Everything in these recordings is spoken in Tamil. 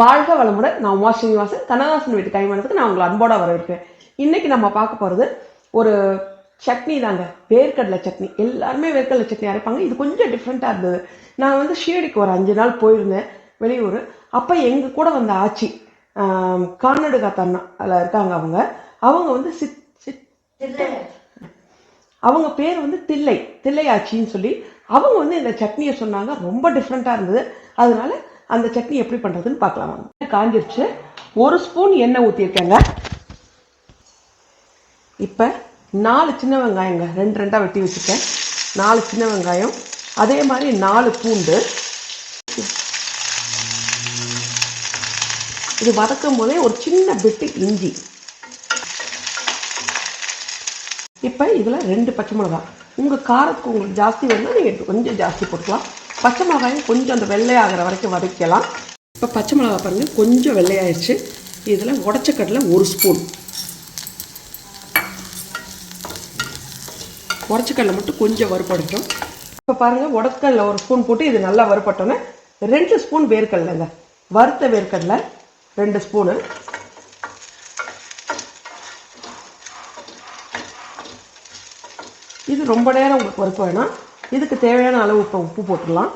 வாழ்க வளமுடன். நான் உமா ஸ்ரீனிவாசன். கண்ணதாசன் வீட்டு கைமானத்துக்கு நான் உங்களை அன்போட வரவேற்கிறேன். இன்னைக்கு நம்ம பார்க்க போகிறது ஒரு சட்னி தாங்க. வேர்க்கடலை சட்னி. எல்லாருமே வேர்க்கடலை சட்னி அரைப்பாங்க. இது கொஞ்சம் டிஃப்ரெண்ட்டாக இருந்தது. நான் வந்து ஷீரடிக்கு ஒரு அஞ்சு நாள் போயிருந்தேன் வெளியூர். அப்போ எங்கள் கூட வந்த ஆச்சி ஆம், கானடு காத்தண்ணா அதில் இருக்காங்க அவங்க. அவங்க வந்து சித் சித் அவங்க பேர் வந்து தில்லை. தில்லை ஆச்சின்னு சொல்லி அவங்க வந்து இந்த சட்னியை சொன்னாங்க. ரொம்ப டிஃப்ரெண்ட்டாக இருந்தது. அதனால அந்த சட்னி எப்படி பண்ணுறதுன்னு பார்க்கலாம் வாங்க. காஞ்சிருச்சு. ஒரு ஸ்பூன் எண்ணெய் ஊற்றிருக்கேங்க இப்போ நாலு சின்ன வெங்காயங்க ரெண்டு ரெண்டாக வெட்டி வச்சுருக்கேன். நாலு சின்ன வெங்காயம் அதே மாதிரி நாலு பூண்டு. இது வதக்கும் போதே ஒரு சின்ன பிட்டு இஞ்சி. இப்போ இதில் ரெண்டு பச்சை மிளகாய். உங்கள் காரத்துக்கு உங்களுக்கு ஜாஸ்தி வேணும்னா நீங்கள் கொஞ்சம் ஜாஸ்தி போட்டுக்கலாம். பச்சை மிளகாயும் கொஞ்சம் அந்த வெள்ளையாகிற வரைக்கும் வதக்கலாம். இப்போ பச்சை மிளகாய் பாருங்கள் கொஞ்சம் வெள்ளையாயிடுச்சு இதில் உடச்ச கடலை ஒரு ஸ்பூன். உடச்சக்கடலை மட்டும் கொஞ்சம் வறுபடட்டும் இப்போ பாருங்கள் உடச்சக்கடலை ஒரு ஸ்பூன் போட்டு இது நல்லா வறுபட்டோன்னே ரெண்டு ஸ்பூன் வேர்க்கடலைங்க. வறுத்த வேர்க்கடலை ரெண்டு ஸ்பூனு. இது ரொம்ப நேரம் உங்களுக்கு வறுக்க வேணாம். இதுக்கு தேவையான அளவு இப்போ உப்பு போட்டுடலாம்.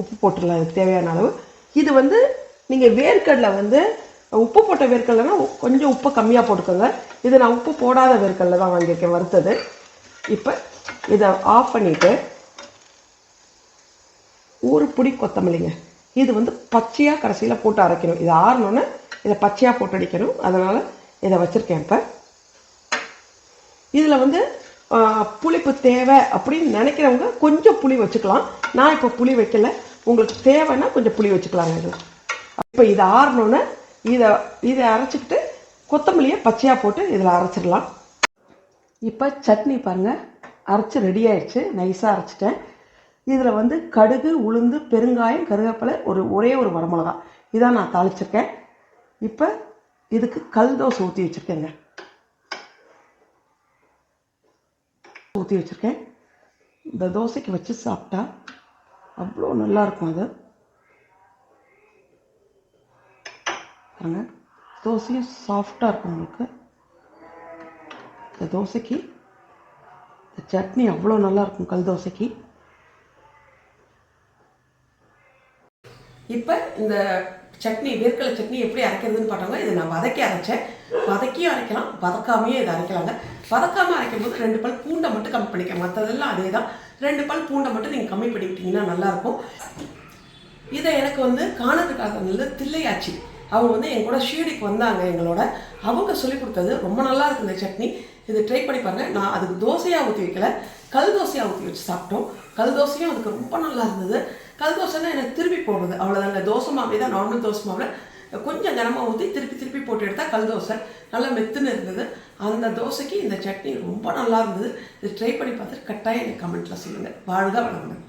உப்பு போட்டுடலாம் இதுக்கு தேவையான அளவு. இது வந்து நீங்கள் வேர்க்கடலை வந்து உப்பு போட்ட வேர்க்கடலைனா கொஞ்சம் உப்பு கம்மியாக போட்டுக்கோங்க. இது நான் உப்பு போடாத வேர்க்கடலை தான் வாங்கியிருக்கேன் வறுத்தது. இப்போ இதை ஆஃப் பண்ணிவிட்டு ஒரு பிடி கொத்தமல்லிங்க. இது வந்து பச்சையாக கடைசியில் போட்டு அரைக்கணும். இது ஆறணுன்னு இதை பச்சையாக போட்டு அடிக்கணும். அதனால் இதை வச்சுருக்கேன் இப்போ. இதில் வந்து புளிப்பு தேவை அப்படின்னு நினைக்கிறவங்க கொஞ்சம் புளி வச்சுக்கலாம். நான் இப்போ புளி வைக்கல. உங்களுக்கு தேவைன்னா கொஞ்சம் புளி வச்சுக்கலாங்க இதில். இப்போ இதை ஆறணுன்னு இதை இதை அரைச்சிக்கிட்டு கொத்தமல்லியை பச்சையாக போட்டு இதில் அரைச்சிடலாம். இப்போ சட்னி பாருங்கள் அரைச்சி ரெடி ஆயிடுச்சு. நைஸாக அரைச்சிட்டேன். இதில் வந்து கடுகு உளுந்து பெருங்காயம் கருவேப்பிலை ஒரு ஒரே ஒரு வரமிளகா. இதான் நான் தாளிச்சிருக்கேன். இப்போ இதுக்கு கல் தோசை ஊற்றி வச்சுருக்கேங்க. ஊற்றி வச்சுருக்கேன். இந்த தோசைக்கு வச்சு சாப்பிட்டா அவ்வளோ நல்லா இருக்கும் அது. பாருங்க தோசையும் சாஃப்டாக இருக்கும் உங்களுக்கு. இந்த தோசைக்கு இந்த சட்னி அவ்வளோ நல்லா இருக்கும் கல் தோசைக்கு. இப்போ இந்த சட்னி வேர்க்கடலை சட்னி எப்படி அரைக்கிறதுன்னு பார்த்தாங்க. இதை நான் வதக்கி அரைச்சேன். வதக்கியும் அரைக்கலாம். வதக்காமையே இதை அரைக்கலாங்க. வதக்காமல் அரைக்கும் போது ரெண்டு பல் பூண்டை மட்டும் கம்மி பண்ணிக்க மற்றதெல்லாம் அதே தான் ரெண்டு பல் பூண்டை மட்டும் நீங்கள் கம்மி பண்ணிக்கிட்டீங்கன்னா நல்லாயிருக்கும். இதை எனக்கு வந்து காணதுக்காக தில்லையாச்சி. அவங்க வந்து என் கூட ஷீடிக்கு வந்தாங்க எங்களோட. அவங்க சொல்லி கொடுத்தது ரொம்ப நல்லா இருக்கு இந்த சட்னி. இதை ட்ரை பண்ணி பாருங்கள் நான் அதுக்கு தோசையாக ஊற்றி வைக்கல. கல் தோசையாக ஊற்றி வச்சு சாப்பிட்டோம். கல் தோசையும் அதுக்கு ரொம்ப நல்லா இருந்தது. கல் தோசைன்னா எனக்கு திருப்பி போடுறது. அவ்வளோதாங்க தோசை மாவே தான் நார்மல் தோசை மாவில். கொஞ்சம் கனமாக ஊற்றி திருப்பி திருப்பி போட்டு எடுத்தால் கல் தோசை நல்லா மெத்துன்னு இருந்தது. அந்த தோசைக்கு இந்த சட்னி ரொம்ப நல்லா இருந்தது. இது ட்ரை பண்ணி பார்த்துட்டு கட்டாயம் எனக்கு கமெண்ட்டில் சொல்லுங்கள் வாழ்க வளமுடன்.